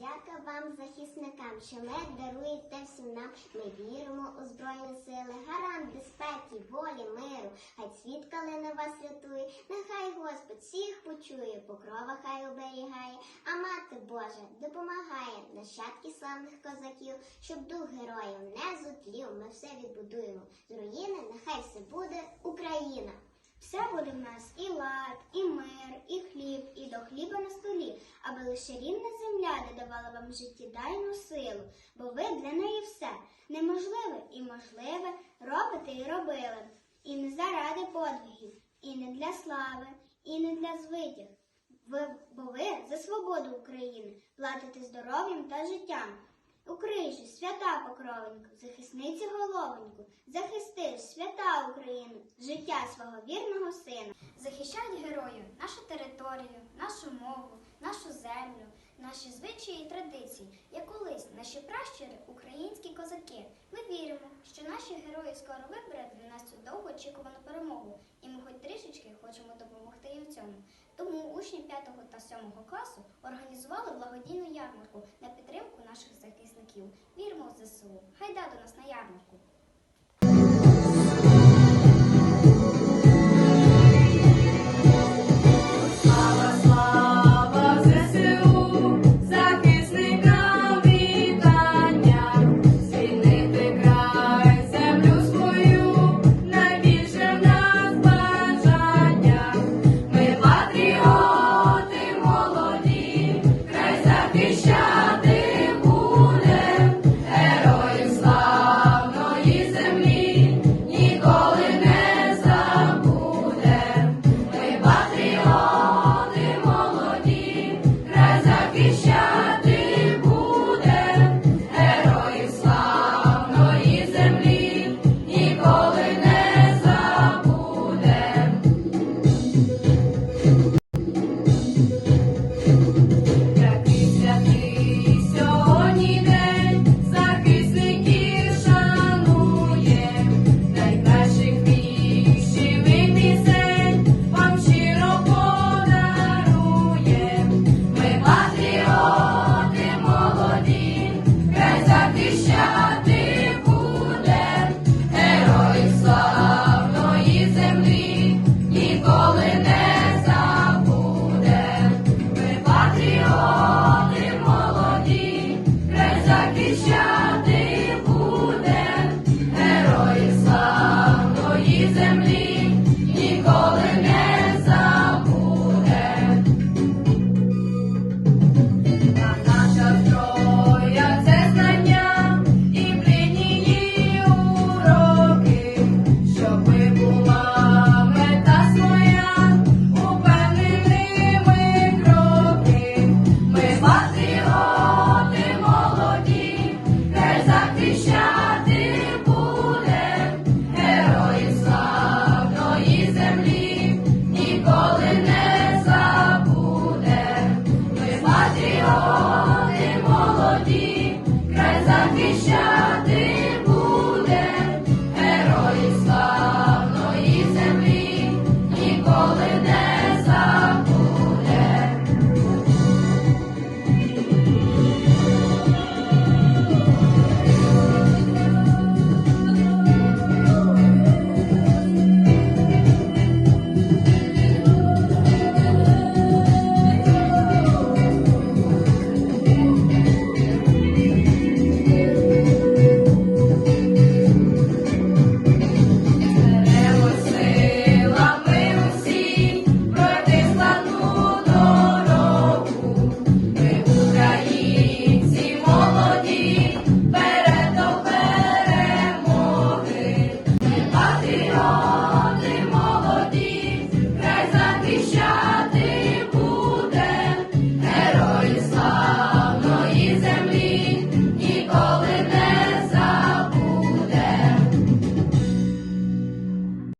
подяка вам, захисникам, що ми даруєте всім нам. Ми віримо у Збройні сили, гарант безпеки, волі, миру. Хай світ калина вас рятує, нехай Господь всіх почує, покрова хай оберігає, а мати Божа допомагає нащадки славних козаків, щоб дух героїв не зутлів. Ми все відбудуємо. З руїни нехай все буде Україна. Все буде в нас і лад, і мир, і хліб, і до хліба на столі, аби лише рідна земля додавала вам життєдайну силу, бо ви для неї все неможливе і можливе робите і робили. І не заради подвигів, і не для слави, і не для звитяг. Ви, бо ви за свободу України платите здоров'ям та життям. У крижі, свята покровенько, захисниці головоньку, захисти свята Україну, життя свого вірного сина. Захищають герої нашу територію, нашу мову, нашу землю, наші звичаї і традиції, як колись наші пращури, українські козаки. Ми віримо, що наші герої скоро виберуть для нас цю довгоочікувану перемогу, і ми хоч трішечки хочемо допомогти їм в цьому. Тому учні 5 та 7 класу організували благодійну ярмарку на підтримку наших захисників. Віримо в ЗСУ. Хайда до нас на ярмарку.